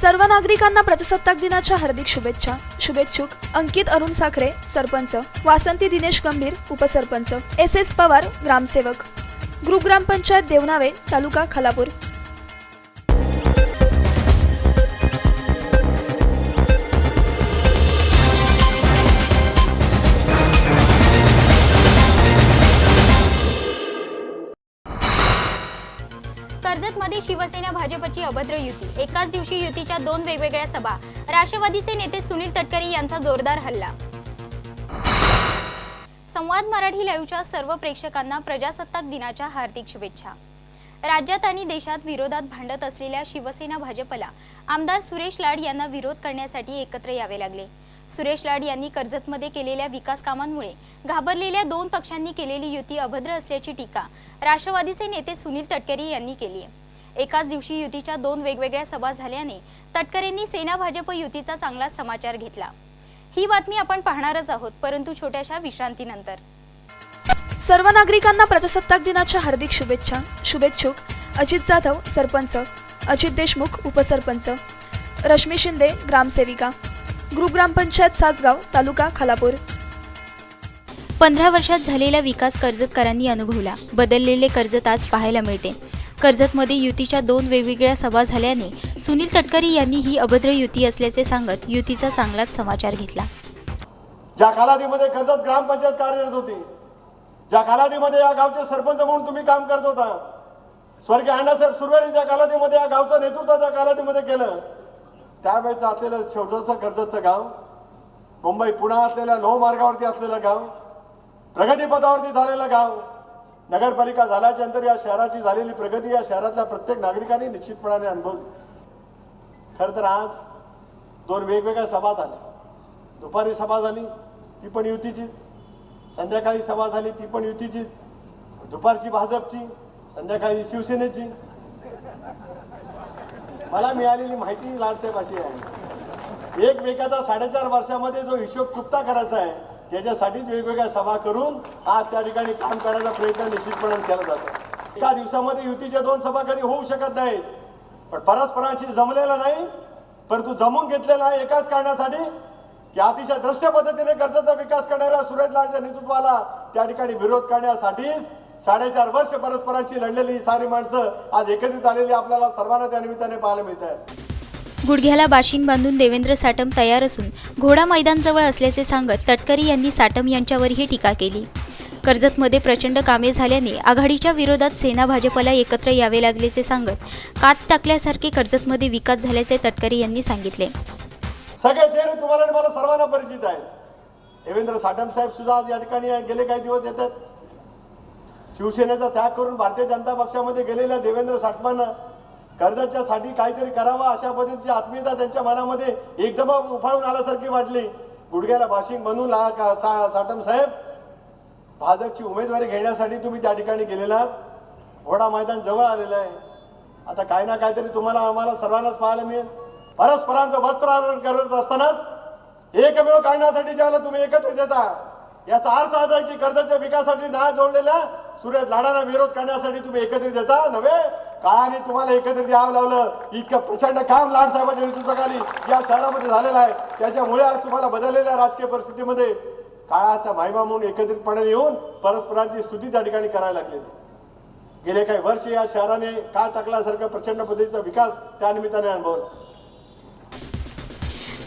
सर्व नागरिकांना प्रजासत्ताक दिनाच्या हार्दिक शुभेच्छा. शुभेच्छुक अंकित अरुण साखरे सरपंच. वासंती दिनेश गंभीर उपसरपंच. एस एस पवार ग्रामसेवक. ग्रुप ग्रामपंचायत देवनावे तालुका खालापूर. शिवसेना भाजपची अभद्र युती. एकाच दिवशी युतीच्या दोन वेगवेगळ्या सभा. राष्ट्रवादीचे नेते सुनील तटकरे यांचा जोरदार हल्ला. संवाद मराठी लाईव्हच्या सर्व प्रेक्षकांना प्रजासत्ताक दिनाच्या हार्दिक शुभेच्छा. राज्यात आणि देशात विरोधात भांडत असलेल्या शिवसेना भाजपला आमदार सुरेश लाड यांना विरोध करण्यासाठी एकत्र यावे लागले. सुरेश लाड यांनी कर्जतमध्ये केलेल्या विकास कामांमुळे घाबरलेल्या दोन पक्षांनी केलेली युती अभद्र असल्याची टीका राष्ट्रवादीचे नेते सुनील तटकरे यांनी केली आहे. एकाच दिवशी युतीच्या दोन वेगवेगळ्या सभा झाल्याने तटकरेंनी सेना भाजप युतीचा चांगला समाचार घेतला. ही बातमी आपण पाहणारच आहोत परंतु छोट्याशा विश्रांतीनंतर. सर्व नागरिकांना प्रजासत्ताक दिनाच्या हार्दिक शुभेच्छा शुभेच्छुक. अजित जाधव सरपंच. अजित देशमुख उपसरपंच. रश्मी शिंदे ग्रामसेविका. ग्रुप ग्रामपंचायत सासगाव तालुका खालापूर. पंधरा वर्षात झालेला विकास कर्जतकरांनी अनुभवला. बदललेले कर्जत आज पाहायला मिळते. कर्जतमध्ये युतीच्या दोन वेगवेगळ्या सभा झाल्याने सुनील तटकरे यांनी ही अभद्र युती असल्याचे सांगत युतीचा चांगलाच समाचार घेतला. ज्या कालावधीमध्ये कर्जत ग्रामपंचायत कार्यरत होती ज्या कालावधीमध्ये या गावचे सरपंच म्हणून तुम्ही काम करत होता स्वर्गीय अण्णासाहेब सुरवेरींच्या कालावधीमध्ये या गावचं नेतृत्व त्या कालावधीमध्ये केलं त्यावेळेचं असलेलं छोटंसं कर्जतचं गाव मुंबई पुणा असलेल्या लोह मार्गावरती असलेलं गाव प्रगतीपथावरती झालेलं गाव नगरपालिका झाल्याच्यानंतर या शहराची झालेली प्रगती या शहरातल्या प्रत्येक नागरिकांनी निश्चितपणाने अनुभवली खरं तर आज दोन वेगवेगळ्या सभा झाल्या. दुपारी सभा झाली ती पण युतीचीच. संध्याकाळी सभा झाली ती पण युतीचीच. दुपारची भाजपची संध्याकाळी शिवसेनेची. मला मिळालेली माहिती लाडसाहेब अशी आहे. एकमेकाचा साडेचार वर्षामध्ये जो हिशोब चुकता करायचा आहे त्याच्यासाठीच वेगवेगळ्या सभा करून आज त्या ठिकाणी काम करण्याचा प्रयत्न निश्चितपणे केला जातो. एका दिवसामध्ये युतीच्या दोन सभा कधी होऊ शकत नाहीत. पण परस्परांशी जमलेलं नाही परंतु जमून घेतलेलं आहे एकाच कारणासाठी की अतिशय दृश्य पद्धतीने कर्जाचा विकास करणाऱ्या सुरेश लाडच्या नेतृत्वाला त्या ठिकाणी विरोध करण्यासाठीच साडेचार वर्ष परस्परांशी लढलेली ही सारी माणसं आज एकत्रित आलेली आपल्याला सर्वांना त्या निमित्ताने पाहायला मिळत आहेत गुडघ्याला बाशिंग बांधून देवेंद्र साटम तयार असून घोडा मैदानजवळ असल्याचे सांगत तटकरे यांनी साटम यांच्यावरही टीका केली. कर्जतमध्ये प्रचंड कामे झाल्याने आघाडीच्या विरोधात सेना भाजपला एकत्र यावे लागल्याचे सांगत कात टाकल्यासारखे कर्जतमध्ये विकास झाल्याचे तटकरे यांनी सांगितले. सगळे चेहरे तुम्हाला आणि मला सर्वांना परिचित आहेत. देवेंद्र साटम साहेब सुद्धा आज या ठिकाणी गेले काही दिवस येतात. शिवसेनेचा त्याग करून भारतीय जनता पक्षामध्ये गेलेल्या देवेंद्र साटमांना कर्जतच्या साठी काहीतरी करावं अशा पद्धतीची आत्मीयता त्यांच्या मनामध्ये एकदम उफाळून आल्यासारखी वाटली. गुडघ्याला भाषिक म्हणून ला- का- सा- साहेब भाजपची उमेदवारी घेण्यासाठी तुम्ही त्या ठिकाणी गेलेला घोडा मैदान जवळ आलेलं आहे. आता काही ना काहीतरी तुम्हाला आम्हाला सर्वांनाच पाहायला मिळेल. परस्परांचं वस्त्रारण करत असतानाच एकमेव काढण्यासाठी ज्यावेळेला तुम्ही एकत्रित येता याचा अर्थ असा आहे की कर्जाच्या विकासासाठी नाळ जोडलेल्या सूर्य लाडांना विरोध करण्यासाठी तुम्ही एकत्रित येता नव्हे? काळाने तुम्हाला एकत्रित यावं लावलं. इतकं प्रचंड काम लाड साहेबांच्या नेतृत्वाखाली या शहरामध्ये झालेलं आहे. त्याच्यामुळे आज तुम्हाला बदललेल्या राजकीय परिस्थितीमध्ये काळाचा माहिमा म्हणून एकत्रितपणे येऊन परस्परांची स्तुती त्या ठिकाणी करायला लागलेली गेले काही वर्ष या शहराने काळ टाकल्यासारखा प्रचंड पद्धतीचा विकास त्यानिमित्ताने अनुभवला.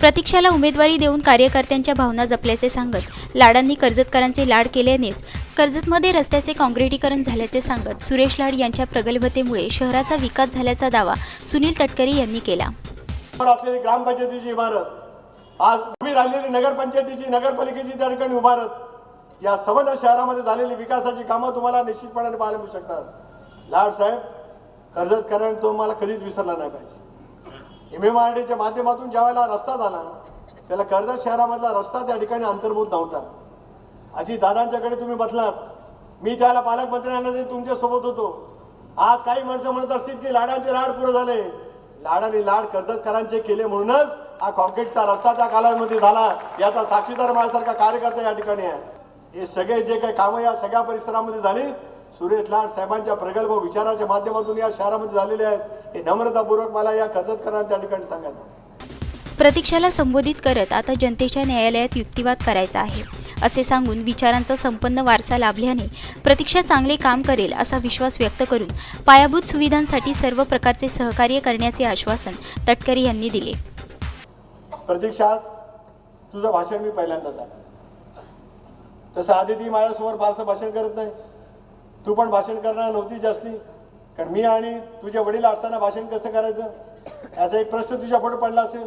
प्रतीक्षाला उमेदवारी देऊन कार्यकर्त्यांच्या भावना जपल्याचे सांगत लाडांनी कर्जतकरांचे लाड केल्यानेच कर्जतमध्ये रस्त्याचे काँक्रिटीकरण झाल्याचे सांगत सुरेश लाड यांच्या प्रगल्भतेमुळे शहराचा विकास झाल्याचा दावा सुनील तटकरे यांनी केला. असलेली ग्रामपंचायतीची इमारत आज उभी राहिलेली नगरपंचायतीची नगरपालिकेची त्या ठिकाणी उभारत या संबंध शहरामध्ये झालेली विकासाची कामं तुम्हाला निश्चितपणाने पाहायला मिळू शकतात. लाड साहेब कर्जतकरांनी तुम्हाला कधीच विसरला नाही पाहिजे. एम एम आर डीच्या माध्यमातून ज्या वेळेला रस्ता झाला त्याला कर्जत शहरामधला रस्ता त्या ठिकाणी अंतर्भूत नव्हता. अजी दादांच्याकडे तुम्ही बसलात. मी त्याला पालकमंत्र्यांना तुमच्यासोबत होतो. आज काही माणसं म्हणत असतील की लाडांचे लाड पुढे झाले. लाडाने लाड कर्जतकरांचे केले म्हणूनच हा कॉन्क्रीटचा रस्ता त्या कालामध्ये झाला. याचा साक्षीदार माझ्यासारखा कार्यकर्ता या ठिकाणी आहे. हे सगळे जे काही कामं या सगळ्या परिसरामध्ये झाली सुरेश लाड साहेबांच्या प्रगल्भ विचाराच्या माध्यमातून या शहरामध्ये झालेले आहेत. हे नम्रतापूर्वक मला या कर्जतकरांना त्या ठिकाणी सांगायचं प्रतीक्षाला संबोधित करत आता जनतेच्या न्यायालयात युक्तिवाद करायचा आहे. असे सांगून विचारांचा संपन्न वारसा लाभल्याने प्रतीक्षा चांगले काम करेल असा विश्वास व्यक्त करून पायाभूत सुविधांसाठी सर्व प्रकारचे सहकार्य करण्याचे आश्वासन तटकरे यांनी दिले. प्रतीक्षा तुझं भाषण मी पहिल्यांदाच तसं आधी ती माझ्यासमोर फारसं भाषण करत नाही. तू पण भाषण करणार नव्हती जास्ती. कारण मी आणि तुझे वडील असताना भाषण कसं करायचं? असा एक प्रश्न तुझ्या पुढे पडला असेल.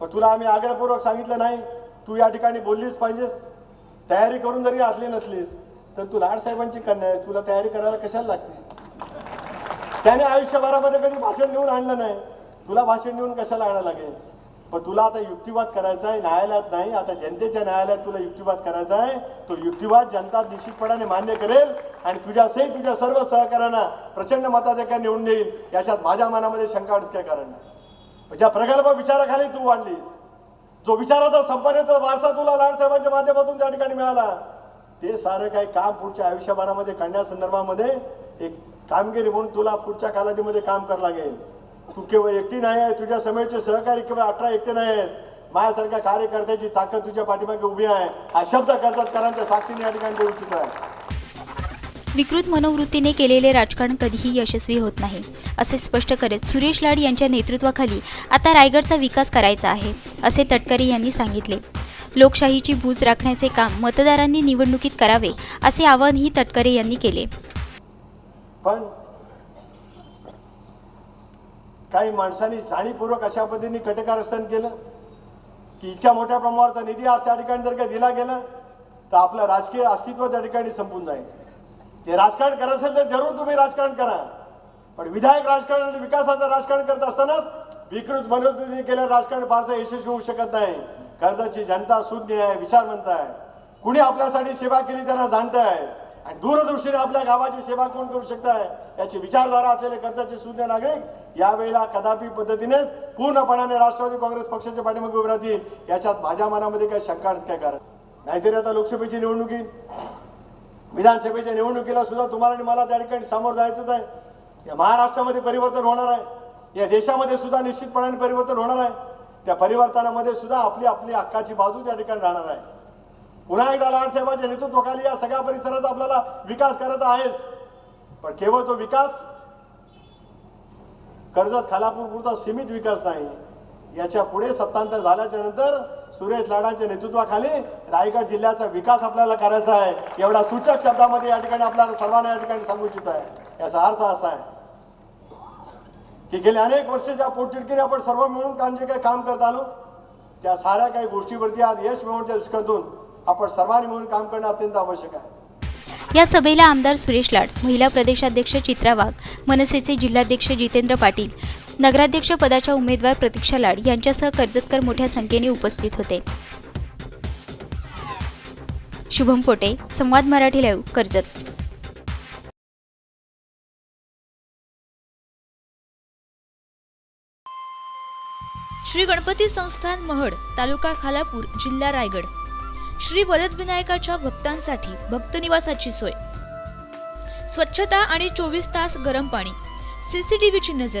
पण तुला आम्ही आग्रहपूर्वक सांगितलं नाही. तू या ठिकाणी बोललीच पाहिजेस. तयारी करून जरी असली नसलीस तर तू लाडसाहेबांची कन्या आहे तुला तयारी करायला कशाला लागते? त्याने आयुष्यभरामध्ये कधी भाषण लिहून आणलं नाही. तुला भाषण लिहून कशाला आणायला लागेल? पण तुला आता युक्तिवाद करायचा आहे न्यायालयात नाही. आता जनतेच्या न्यायालयात तुला युक्तिवाद करायचा आहे. तो युक्तिवाद जनता निश्चितपणाने मान्य करेल आणि तुझ्यासही तुझ्या सर्व सहकाऱ्यांना प्रचंड मताधिकार निवडून देईल. याच्यात माझ्या मनामध्ये शंका अडच काय कारण नाही. ज्या प्रगल्भ विचाराखाली तू वाढलीस जो विचाराचा संपन्नाचा वारसा तुला लाडसाहेबांच्या माध्यमातून त्या ठिकाणी मिळाला. ते सारं काही काम पुढच्या आयुष्यभरामध्ये करण्यासंदर्भामध्ये एक कामगिरी म्हणून तुला पुढच्या कालावधीमध्ये काम करावं लागेल. तू केवळ एकटी नाही आहे तुझ्या समेचे सहकारी केवळ अठरा एकटे नाही आहेत. माझ्यासारख्या कार्यकर्त्याची ताकद तुझ्या पाठीमागे उभी आहे. हा शब्द कर्जतकरांच्या साक्षीने या ठिकाणी देऊ इच्छित. आहे विकृत मनोवृत्तीने केलेले राजकारण कधीही यशस्वी होत नाही असे स्पष्ट करत सुरेश लाड यांच्या नेतृत्वाखाली आता रायगडचा विकास करायचा आहे असे तटकरे यांनी सांगितले. लोकशाहीची भूज राखण्याचे काम मतदारांनी निवडणुकीत करावे असे आवाहनही तटकरे यांनी केले. पण काही माणसांनी जाणीवपूर्वक अशा पद्धतीने कटकारस्थान केलं की इतक्या मोठ्या प्रमाणावरचा निधी आज त्या ठिकाणी जर काही दिला गेला तर आपलं राजकीय अस्तित्व त्या ठिकाणी संपून जाईल. जे राजकारण करत असेल तर जरूर तुम्ही राजकारण करा. पण विधायक राजकारण आणि विकासाचं राजकारण करत असतानाच विकृत मनोरंजन केलं राजकारण फारसं यशस्वी होऊ शकत नाही. कर्जाची जनता शून्य आहे विचारवंत आहे. कुणी आपल्यासाठी सेवा केली त्यांना जाणत आहे आणि दूरदृष्टीने आपल्या गावाची सेवा कोण करू शकत आहे याची विचारधारा असलेले कर्जाचे शून्य नागरिक यावेळेला कदापि पद्धतीनेच पूर्णपणाने राष्ट्रवादी काँग्रेस पक्षाच्या पाठीमागे उभे राहतील. याच्यात माझ्या मनामध्ये काही शंका काय कारण. नाहीतरी आता लोकसभेची निवडणुकी विधानसभेच्या निवडणुकीला सुद्धा तुम्हाला आणि मला त्या ठिकाणी सामोरं जायचंच आहे. या महाराष्ट्रामध्ये परिवर्तन होणार आहे. या देशामध्ये सुद्धा निश्चितपणाने परिवर्तन होणार आहे. त्या परिवर्तनामध्ये सुद्धा आपली आपली हक्काची बाजू त्या ठिकाणी राहणार आहे. पुन्हा एकदा लहानसाहेबांच्या नेतृत्वाखाली या सगळ्या परिसरात आपल्याला विकास करायचा आहेच पण केवळ तो विकास कर्जत खालापूर पुरता सीमित विकास नाही. याच्यापुढे सत्तांतर झाल्याच्यानंतर सुरेश लाडांच्या नेतृत्वाखाली रायगड जिल्ह्याचा विकास आपल्याला करायचा आहे. एवढा सूचक शब्दामध्ये या ठिकाणी आपल्याला सर्वांना या ठिकाणी सांगू इच्छित आहे याचा अर्थ असा आहे की गेले अनेक वर्षाच्या ज्या पोटतिडकीने आपण सर्व मिळून काम जे काही काम करत आलो त्या साऱ्या काही गोष्टीवरती आज यश मिळवण्याच्या दृष्टीतून आपण सर्वांनी मिळून काम करणं अत्यंत आवश्यक आहे. या सभेला आमदार सुरेश लाड महिला प्रदेशाध्यक्ष चित्रा वाघ मनसेचे जिल्हाध्यक्ष जितेंद्र पाटील नगराध्यक्ष पदाच्या उमेदवार प्रतीक्षा लाड यांच्यासह कर्जतकर मोठ्या संख्येने उपस्थित होते. शुभम पोटे संवाद मराठी लाईव्ह कर्जत. श्री गणपती संस्थान महड तालुका खालापूर जिल्हा रायगड. श्री वरदविनायकाच्या भक्तांसाठी भक्तनिवासाची सोय. स्वच्छता आणि चोवीस तास गरम पाणी. सीसीटीव्हीची नजर.